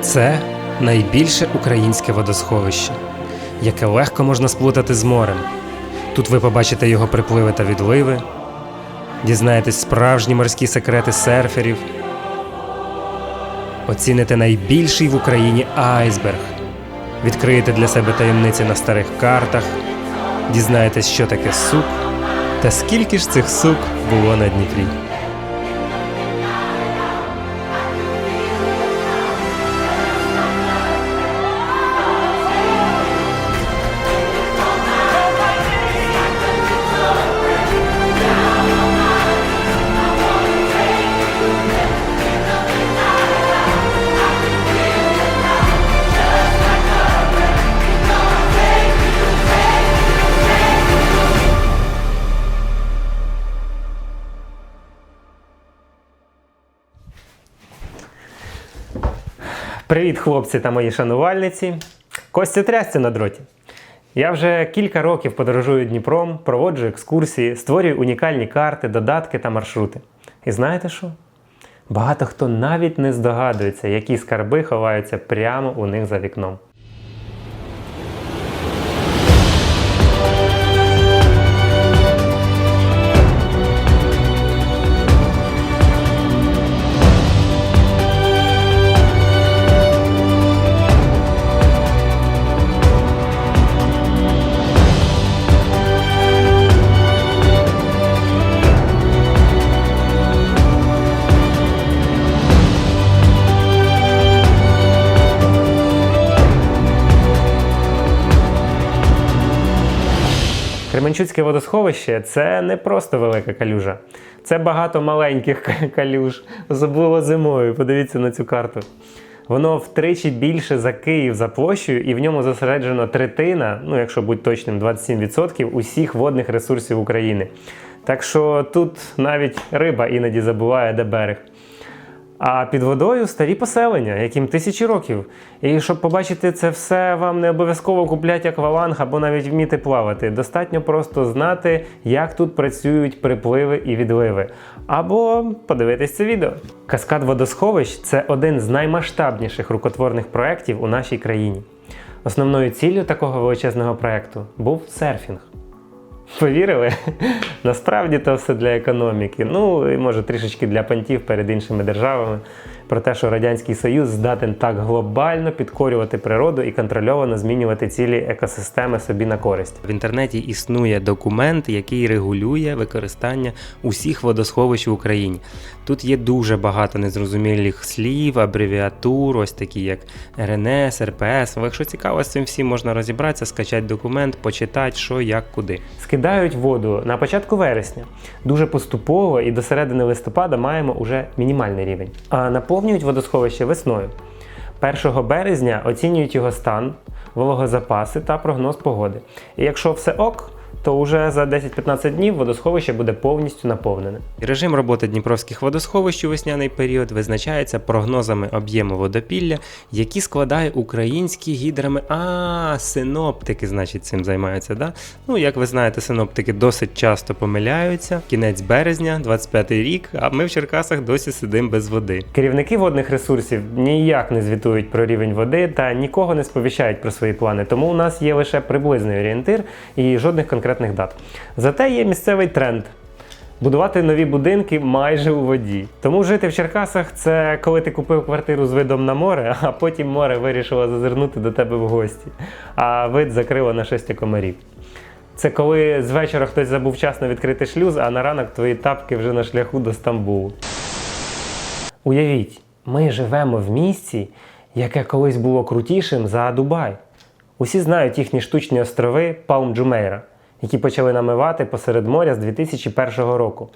Це найбільше українське водосховище, яке легко можна сплутати з морем. Тут ви побачите його припливи та відливи, дізнаєтесь справжні морські секрети серферів, оціните найбільший в Україні айсберг, відкриєте для себе таємниці на старих картах, дізнаєтесь, що таке сук, та скільки ж цих сук було на Дніпрі. Привіт, хлопці та мої шанувальниці. Костя трясся на дроті. Я вже кілька років подорожую Дніпром, проводжу екскурсії, створюю унікальні карти, додатки та маршрути. І знаєте що? Багато хто навіть не здогадується, які скарби ховаються прямо у них за вікном. Кременчуцьке водосховище це не просто велика калюжа, це багато маленьких калюж, особливо зимою. Подивіться на цю карту. Воно втричі більше за Київ за площею, і в ньому зосереджено третина, ну якщо бути точним, 27% усіх водних ресурсів України. Так що тут навіть риба іноді забуває, де берег. А під водою старі поселення, яким тисячі років. І щоб побачити це все, вам не обов'язково купляти акваланг або навіть вміти плавати. Достатньо просто знати, як тут працюють припливи і відливи. Або подивитись це відео. Каскад водосховищ це один з наймасштабніших рукотворних проєктів у нашій країні. Основною ціллю такого величезного проєкту був серфінг. Повірили? Насправді то все для економіки. Ну і може трішечки для понтів перед іншими державами. Про те, що Радянський Союз здатен так глобально підкорювати природу і контрольовано змінювати цілі екосистеми собі на користь. В інтернеті існує документ, який регулює використання усіх водосховищ в Україні. Тут є дуже багато незрозумілих слів, абревіатур, ось такі як РНС, РПС. Але Якщо цікаво, з цим всім можна розібратися, скачати документ, почитати, що, як, куди. Скидають воду на початку вересня. Дуже поступово і до середини листопада маємо уже мінімальний рівень. А наповнюють водосховище весною. 1 березня оцінюють його стан, вологозапаси та прогноз погоди. І якщо все ок, то вже за 10-15 днів водосховище буде повністю наповнене. Режим роботи дніпровських водосховищ у весняний період визначається прогнозами об'єму водопілля, які складає українські гідроми. А, синоптики, значить, цим займаються. Да? Ну, як ви знаєте, синоптики досить часто помиляються. Кінець березня, 25-й рік, а ми в Черкасах досі сидимо без води. Керівники водних ресурсів ніяк не звітують про рівень води та нікого не сповіщають про свої плани. Тому у нас є лише приблизний орієнтир і жодних конкретних дат. Зате є місцевий тренд. Будувати нові будинки майже у воді. Тому жити в Черкасах це коли ти купив квартиру з видом на море, а потім море вирішило зазирнути до тебе в гості, а вид закрило на шесті комарів. Це коли з вечора хтось забув вчасно відкрити шлюз, а на ранок твої тапки вже на шляху до Стамбулу. Уявіть, ми живемо в місці, яке колись було крутішим за Дубай. Усі знають їхні штучні острови Палм Джумейра, які почали намивати посеред моря з 2001 року.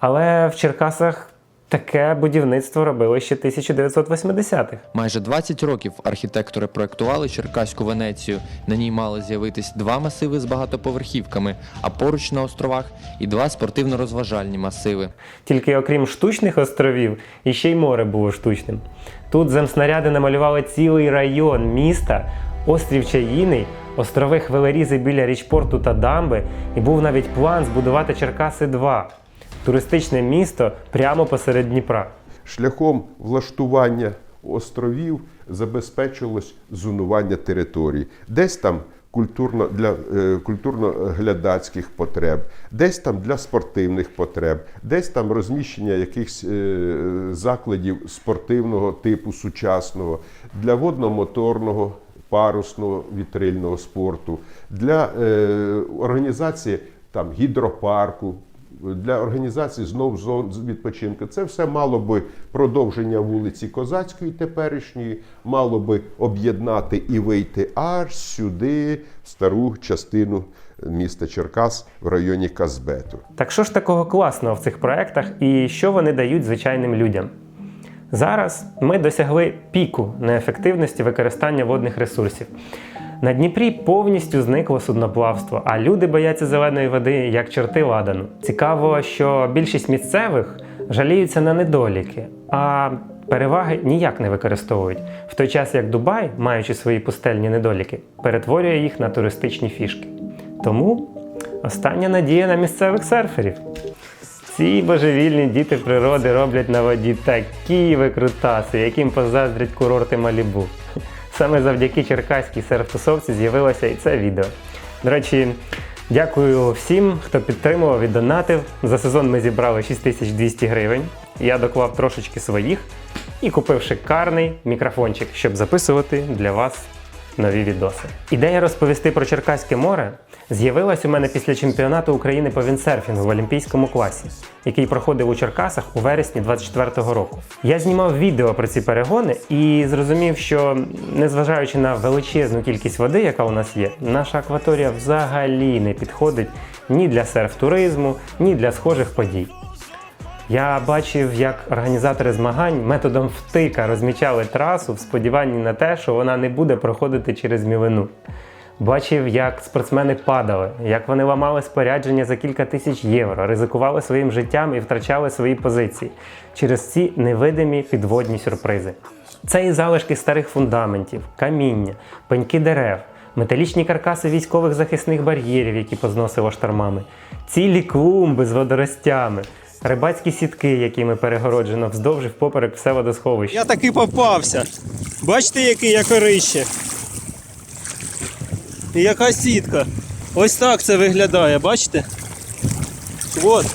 Але в Черкасах таке будівництво робили ще 1980-х. Майже 20 років архітектори проектували Черкаську Венецію. На ній мали з'явитись два масиви з багатоповерхівками, а поруч на островах і два спортивно-розважальні масиви. Тільки окрім штучних островів, іще й море було штучним. Тут земснаряди намалювали цілий район міста, острів Чаїний, острови Хвелерізи біля річпорту та дамби, і був навіть план збудувати Черкаси 2 туристичне місто прямо посеред Дніпра. шляхом влаштування островів забезпечувалось зонування територій. Десь там культурно для е, культурно-глядацьких потреб, десь там для спортивних потреб, десь там розміщення якихось е, закладів спортивного типу сучасного, для водно-моторного парусного вітрильного спорту, для е, організації там гідропарку. Для організації знов зон відпочинку це все мало би продовження вулиці Козацької теперішньої, мало би об'єднати і вийти аж сюди, в стару частину міста Черкас в районі Казбету. Так що ж такого класного в цих проектах і що вони дають звичайним людям? Зараз ми досягли піку неефективності використання водних ресурсів. На Дніпрі повністю зникло судноплавство, а люди бояться зеленої води як чорти ладану. Цікаво, що більшість місцевих жаліються на недоліки, а переваги ніяк не використовують, в той час як Дубай, маючи свої пустельні недоліки, перетворює їх на туристичні фішки. Тому остання надія на місцевих серферів. Ці божевільні діти природи роблять на воді такі викрутаси, яким позаздрять курорти Малібу. Саме завдяки черкаській серф-тусовці з'явилося і це відео. До речі, дякую всім, хто підтримував і донатив. За сезон ми зібрали 6200 гривень. Я доклав трошечки своїх і купив шикарний мікрофончик, щоб записувати для вас нові відоси. Ідея розповісти про Черкаське море з'явилась у мене після чемпіонату України по віндсерфінгу в олімпійському класі, який проходив у Черкасах у вересні 24-го року. Я знімав відео про ці перегони і зрозумів, що незважаючи на величезну кількість води, яка у нас є, наша акваторія взагалі не підходить ні для серф-туризму, ні для схожих подій. Я бачив, як організатори змагань методом втика розмічали трасу в сподіванні на те, що вона не буде проходити через мілину. Бачив, як спортсмени падали, як вони ламали спорядження за кілька тисяч євро, ризикували своїм життям і втрачали свої позиції через ці невидимі підводні сюрпризи. Це і залишки старих фундаментів, каміння, пеньки дерев, металічні каркаси військових захисних бар'єрів, які позносило штормами, цілі клумби з водоростями, рибацькі сітки, якими перегороджено вздовж і впоперек все водосховище. Я таки попався. Бачите, який я корище? І яка сітка. Ось так це виглядає, бачите? От.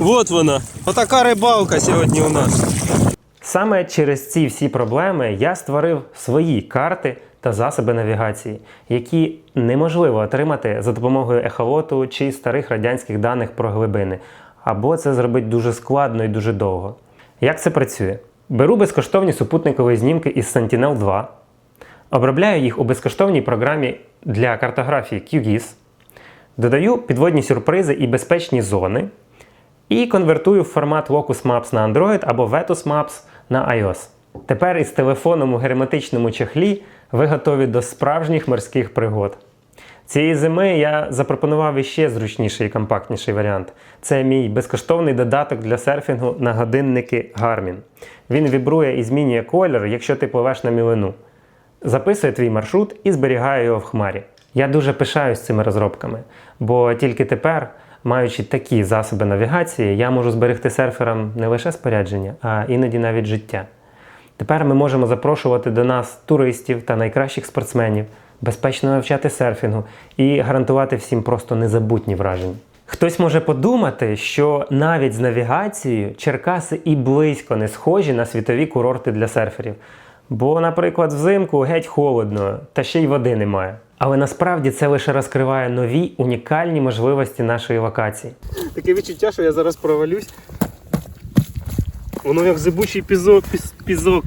От вона. Отака рибалка сьогодні у нас. Саме через ці всі проблеми я створив свої карти та засоби навігації, які неможливо отримати за допомогою ехолоту чи старих радянських даних про глибини, або це зробити дуже складно і дуже довго. Як це працює? Беру безкоштовні супутникові знімки із Sentinel 2, обробляю їх у безкоштовній програмі для картографії QGIS, додаю підводні сюрпризи і безпечні зони, і конвертую в формат Locus Maps на Android або Vetus Maps на iOS. Тепер із телефоном у герметичному чехлі ви готові до справжніх морських пригод. Цієї зими я запропонував іще зручніший і компактніший варіант. Це мій безкоштовний додаток для серфінгу на годинники Garmin. Він вібрує і змінює колір, якщо ти пливеш на мілину. Записує твій маршрут і зберігає його в хмарі. Я дуже пишаюсь цими розробками, бо тільки тепер, маючи такі засоби навігації, я можу зберегти серферам не лише спорядження, а іноді навіть життя. Тепер ми можемо запрошувати до нас туристів та найкращих спортсменів, безпечно навчати серфінгу і гарантувати всім просто незабутні враження. Хтось може подумати, що навіть з навігацією Черкаси і близько не схожі на світові курорти для серферів. Бо, наприклад, взимку геть холодно, та ще й води немає. Але насправді це лише розкриває нові унікальні можливості нашої локації. Таке відчуття, що я зараз провалюсь. Воно як зибучий пізок, піз, пізок.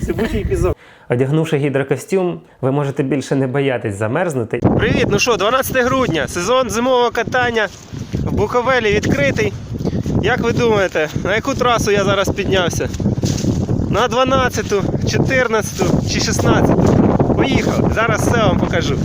Зибучий пізок. Одягнувши гідрокостюм, ви можете більше не боятись замерзнути Привіт, ну що, 12 грудня, сезон зимового катання в Буковелі відкритий. Як ви думаєте, на яку трасу я зараз піднявся? На 12, 14 чи 16? Поїхав, зараз все вам покажу.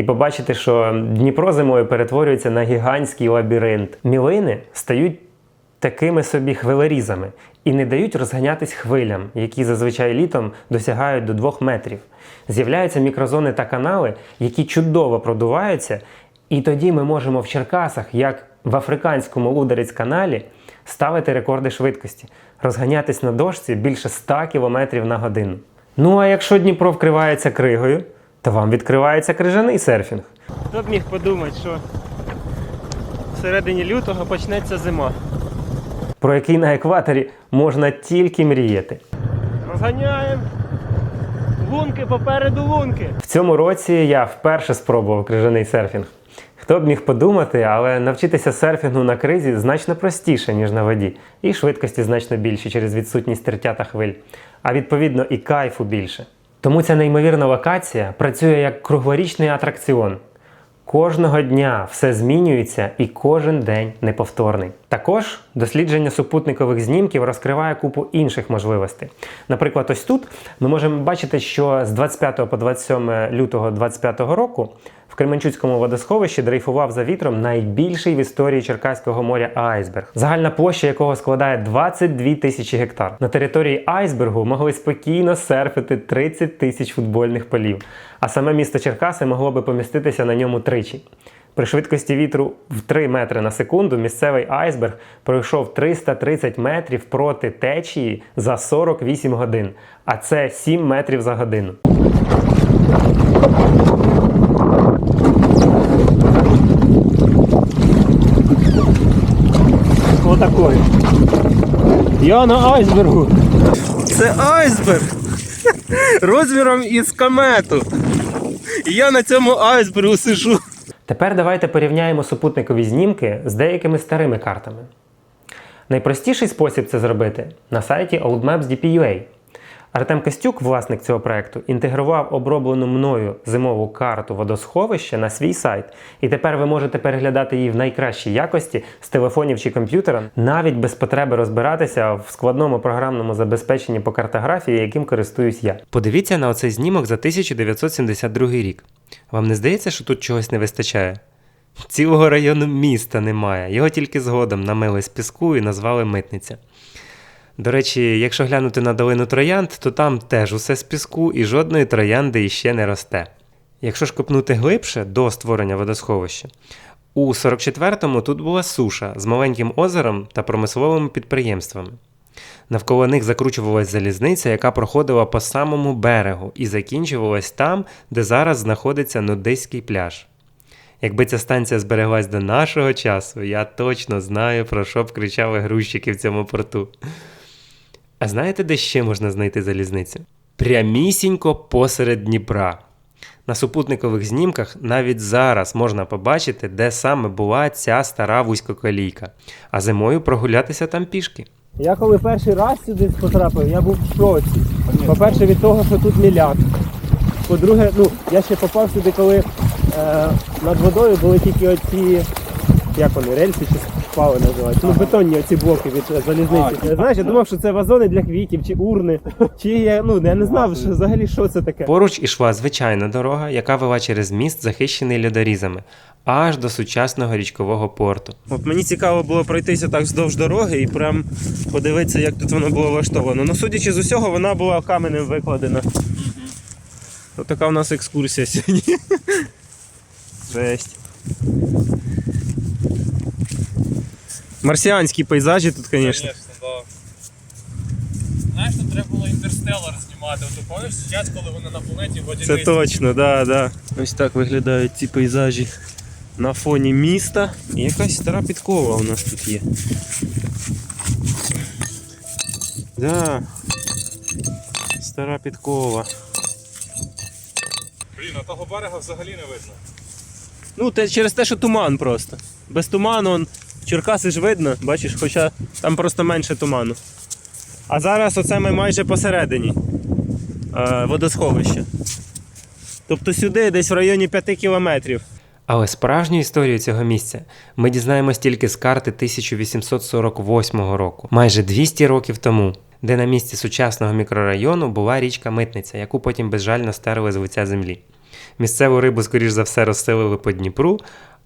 І побачите, що Дніпро зимою перетворюється на гігантський лабіринт. Мілини стають такими собі хвилерізами і не дають розганятись хвилям, які зазвичай літом досягають до 2 метрів. З'являються мікрозони та канали, які чудово продуваються, і тоді ми можемо в Черкасах, як в африканському Лударець-каналі, ставити рекорди швидкості, розганятись на дошці більше 100 км на годину. Ну а якщо Дніпро вкривається кригою, то вам відкривається крижаний серфінг. Хто б міг подумати, що в середині лютого почнеться зима. про який на екваторі можна тільки мріяти. Розганяємо. Лунки попереду лунки. В цьому році я вперше спробував крижаний серфінг. Хто б міг подумати, але навчитися серфінгу на кризі значно простіше, ніж на воді, і швидкості значно більше через відсутність тертя та хвиль, а відповідно і кайфу більше. Тому ця неймовірна локація працює як круглорічний атракціон. Кожного дня все змінюється і кожен день неповторний. Також дослідження супутникових знімків розкриває купу інших можливостей. Наприклад, ось тут ми можемо бачити, що з 25 по 27 лютого 2025 року в Кременчуцькому водосховищі дрейфував за вітром найбільший в історії Черкаського моря айсберг, загальна площа якого складає 22 тисячі гектар. На території айсбергу могли спокійно серфити 30 тисяч футбольних полів, а саме місто Черкаси могло би поміститися на ньому тричі. При швидкості вітру в 3 метри на секунду місцевий айсберг пройшов 330 метрів проти течії за 48 годин, а це 7 метрів за годину. Отакою. Я на айсбергу. Це айсберг. Розміром із комету. І я на цьому айсбергу сижу. Тепер давайте порівняємо супутникові знімки з деякими старими картами. Найпростіший спосіб це зробити на сайті oldmaps.dp.ua. Артем Костюк, власник цього проекту, інтегрував оброблену мною зимову карту водосховища на свій сайт, і тепер ви можете переглядати її в найкращій якості з телефонів чи комп'ютера, навіть без потреби розбиратися в складному програмному забезпеченні по картографії, яким користуюсь я. Подивіться на оцей знімок за 1972 рік. Вам не здається, що тут чогось не вистачає? Цілого району міста немає. Його тільки згодом намили з піску і назвали митниця. До речі, якщо глянути на долину троянд, то там теж усе з піску і жодної троянди іще не росте. Якщо ж копнути глибше до створення водосховища, у 44-му тут була суша з маленьким озером та промисловими підприємствами. Навколо них закручувалась залізниця, яка проходила по самому берегу і закінчувалась там, де зараз знаходиться нудиський пляж. Якби ця станція збереглась до нашого часу, я точно знаю, про що б кричали грузчики в цьому порту. А знаєте, де ще можна знайти залізницю? Прямісінько посеред Дніпра. На супутникових знімках навіть зараз можна побачити, де саме була ця стара вузькоколійка, а зимою прогулятися там пішки. Я коли перший раз сюди потрапив, я був в шоці. По-перше, від того, що тут міляк. По-друге, ну, я ще попав сюди, коли е, над водою були тільки оці, як вони, рельси чи шпали називаються. Ну, бетонні оці блоки від залізниці. Знаєш, я думав, що це вазони для квітів чи урни. Чи я, ну, я не знав, що взагалі що це таке. Поруч ішла звичайна дорога, яка вела через міст, захищений льодорізами, аж до сучасного річкового порту. От мені цікаво було пройтися так вздовж дороги і прям подивитися, як тут воно було влаштовано. Ну, судячи з усього, вона була каменем викладена. Ось така у нас екскурсія сьогодні. Жесть. Марсіанські пейзажі тут, звісно. Да. Знаєш, тут треба було інтерстеллар знімати. От пам'ятаєш час, коли вони на планеті водяниці? Це точно, да, да. Ось так виглядають ці пейзажі на фоні міста. І якась стара підкова у нас тут є. Да. Стара підкова. Блін, а того берега взагалі не видно. Ну, те, через те, що туман просто. Без туману он, Черкаси ж видно, бачиш, хоча там просто менше туману. А зараз оце ми майже посередині е, водосховища. Тобто сюди десь в районі 5 кілометрів. Але справжню історію цього місця ми дізнаємось тільки з карти 1848 року, майже 200 років тому, де на місці сучасного мікрорайону була річка Митниця, яку потім безжально стерли з лиця землі. Місцеву рибу, скоріш за все, розселили по Дніпру,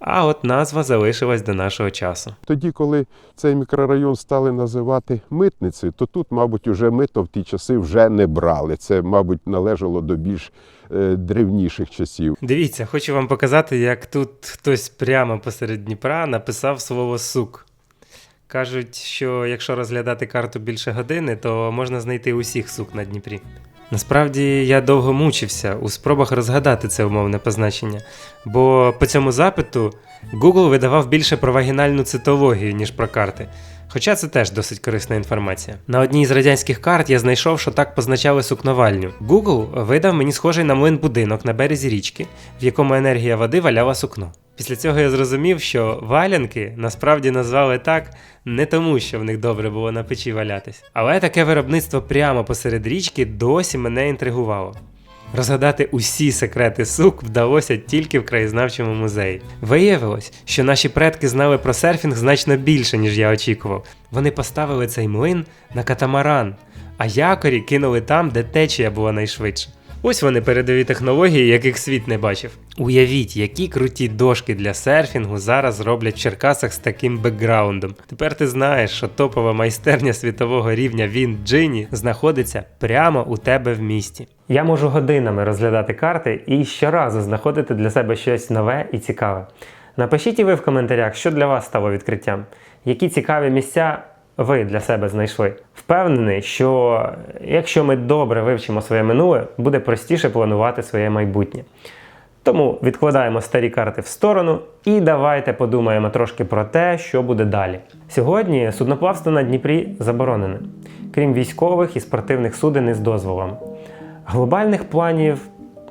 а от назва залишилась до нашого часу. Тоді, коли цей мікрорайон стали називати митницею, то тут, мабуть, уже мито в ті часи вже не брали. Це, мабуть, належало до більш е, древніших часів. Дивіться, хочу вам показати, як тут хтось прямо посеред Дніпра написав слово сук. Кажуть, що якщо розглядати карту більше години, то можна знайти усіх сук на Дніпрі. Насправді я довго мучився у спробах розгадати це умовне позначення, бо по цьому запиту Google видавав більше про вагінальну цитологію, ніж про карти. Хоча це теж досить корисна інформація. На одній з радянських карт я знайшов, що так позначали сукновальню. Google видав мені схожий на млин будинок на березі річки, в якому енергія води валяла сукно. Після цього я зрозумів, що валянки насправді назвали так не тому, що в них добре було на печі валятись. Але таке виробництво прямо посеред річки досі мене інтригувало. Розгадати усі секрети сук вдалося тільки в краєзнавчому музеї. Виявилось, що наші предки знали про серфінг значно більше, ніж я очікував. Вони поставили цей млин на катамаран, а якорі кинули там, де течія була найшвидше. Ось вони передові технології, яких світ не бачив. Уявіть, які круті дошки для серфінгу зараз роблять в Черкасах з таким бекграундом. Тепер ти знаєш, що топова майстерня світового рівня Він Джині знаходиться прямо у тебе в місті. Я можу годинами розглядати карти і щоразу знаходити для себе щось нове і цікаве. Напишіть і ви в коментарях, що для вас стало відкриттям, які цікаві місця ви для себе знайшли. Впевнений, що якщо ми добре вивчимо своє минуле, буде простіше планувати своє майбутнє. Тому відкладаємо старі карти в сторону і давайте подумаємо трошки про те, що буде далі. Сьогодні судноплавство на Дніпрі заборонене, крім військових і спортивних суден із дозволом. Глобальних планів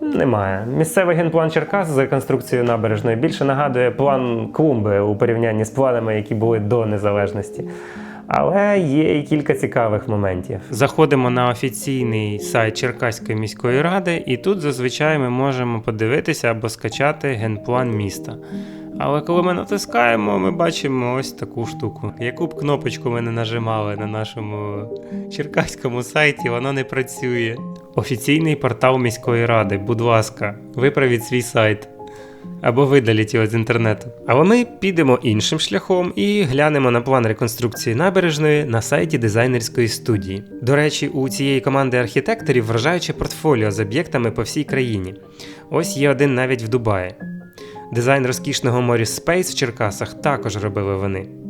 немає. Місцевий генплан Черкас з реконструкцією набережної більше нагадує план клумби у порівнянні з планами, які були до незалежності. Але є і кілька цікавих моментів. Заходимо на офіційний сайт Черкаської міської ради, і тут зазвичай ми можемо подивитися або скачати генплан міста. Але коли ми натискаємо, ми бачимо ось таку штуку. Яку б кнопочку ми не нажимали на нашому черкаському сайті, воно не працює. Офіційний портал міської ради, будь ласка, виправіть свій сайт або видаліть його з інтернету. Але ми підемо іншим шляхом і глянемо на план реконструкції набережної на сайті дизайнерської студії. До речі, у цієї команди архітекторів вражаюче портфоліо з об'єктами по всій країні. Ось є один навіть в Дубаї. Дизайн розкішного морі Space в Черкасах також робили вони.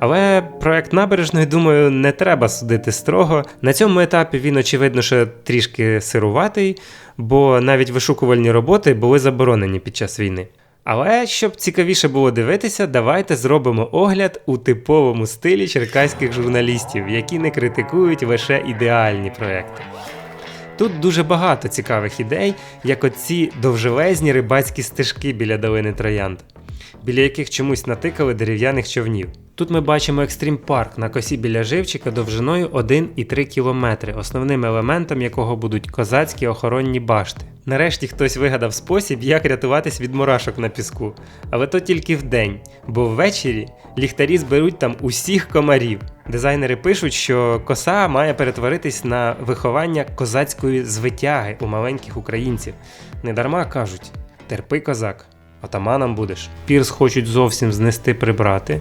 Але проект набережної, думаю, не треба судити строго. На цьому етапі він, очевидно, ще трішки сируватий, бо навіть вишукувальні роботи були заборонені під час війни. Але щоб цікавіше було дивитися, давайте зробимо огляд у типовому стилі черкаських журналістів, які не критикують лише ідеальні проекти. Тут дуже багато цікавих ідей, як оці довжелезні рибацькі стежки біля долини Троянд, біля яких чомусь натикали дерев'яних човнів. Тут ми бачимо екстрім парк на косі біля живчика довжиною 1,3 кілометри, основним елементом якого будуть козацькі охоронні башти. Нарешті хтось вигадав спосіб, як рятуватись від мурашок на піску, але то тільки вдень, бо ввечері ліхтарі зберуть там усіх комарів. Дизайнери пишуть, що коса має перетворитись на виховання козацької звитяги у маленьких українців. Недарма кажуть: терпи козак, отаманом будеш. Пірс хочуть зовсім знести прибрати.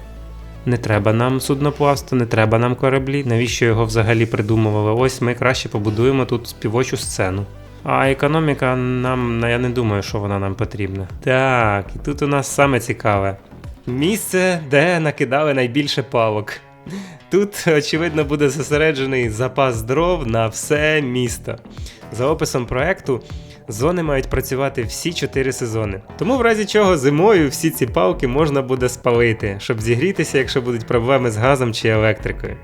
Не треба нам судноплавство, не треба нам кораблі. Навіщо його взагалі придумували? Ось ми краще побудуємо тут співочу сцену. А економіка нам, я не думаю, що вона нам потрібна. Так, і тут у нас саме цікаве. Місце, де накидали найбільше палок. Тут, очевидно, буде зосереджений запас дров на все місто. За описом проекту, зони мають працювати всі 4 сезони. Тому в разі чого зимою всі ці палки можна буде спалити, щоб зігрітися, якщо будуть проблеми з газом чи електрикою.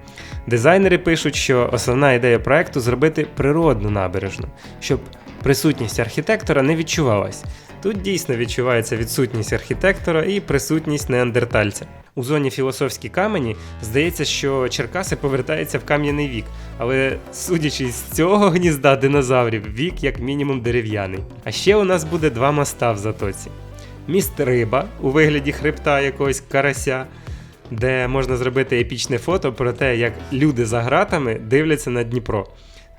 Дизайнери пишуть, що основна ідея проекту зробити природну набережну, щоб присутність архітектора не відчувалась. Тут дійсно відчувається відсутність архітектора і присутність неандертальця. У зоні філософські камені здається, що Черкаси повертаються в кам'яний вік, але судячи з цього гнізда динозаврів, вік як мінімум дерев'яний. А ще у нас буде два моста в затоці. міст Риба у вигляді хребта якогось карася, де можна зробити епічне фото про те, як люди за гратами дивляться на Дніпро.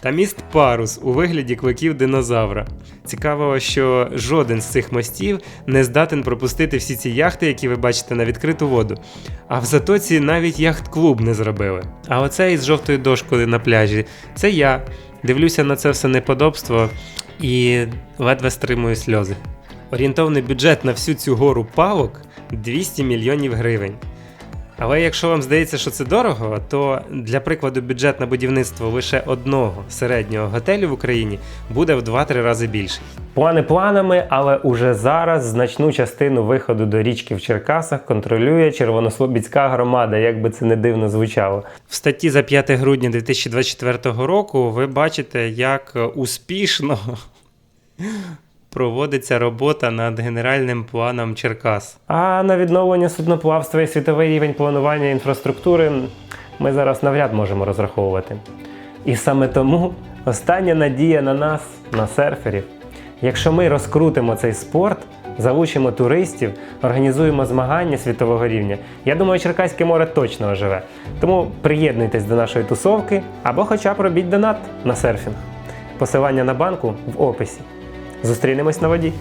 Та міст Парус у вигляді кликів динозавра. Цікаво, що жоден з цих мостів не здатен пропустити всі ці яхти, які ви бачите на відкриту воду. А в затоці навіть яхт-клуб не зробили. А оце із жовтою дошкою на пляжі це я. Дивлюся на це все неподобство і ледве стримую сльози. Орієнтовний бюджет на всю цю гору палок 200 мільйонів гривень. Але якщо вам здається, що це дорого, то для прикладу бюджет на будівництво лише одного середнього готелю в Україні буде в 2-3 рази більший. Плани планами, але уже зараз значну частину виходу до річки в Черкасах контролює Червонослобідська громада, як би це не дивно звучало. В статті за 5 грудня 2024 року ви бачите, як успішно проводиться робота над генеральним планом Черкас. А на відновлення судноплавства і світовий рівень планування інфраструктури ми зараз навряд можемо розраховувати. І саме тому остання надія на нас, на серферів. Якщо ми розкрутимо цей спорт, залучимо туристів, організуємо змагання світового рівня, я думаю, Черкаське море точно оживе. Тому приєднуйтесь до нашої тусовки або хоча б робіть донат на серфінг. Посилання на банку в описі. Зустрінемось на воді.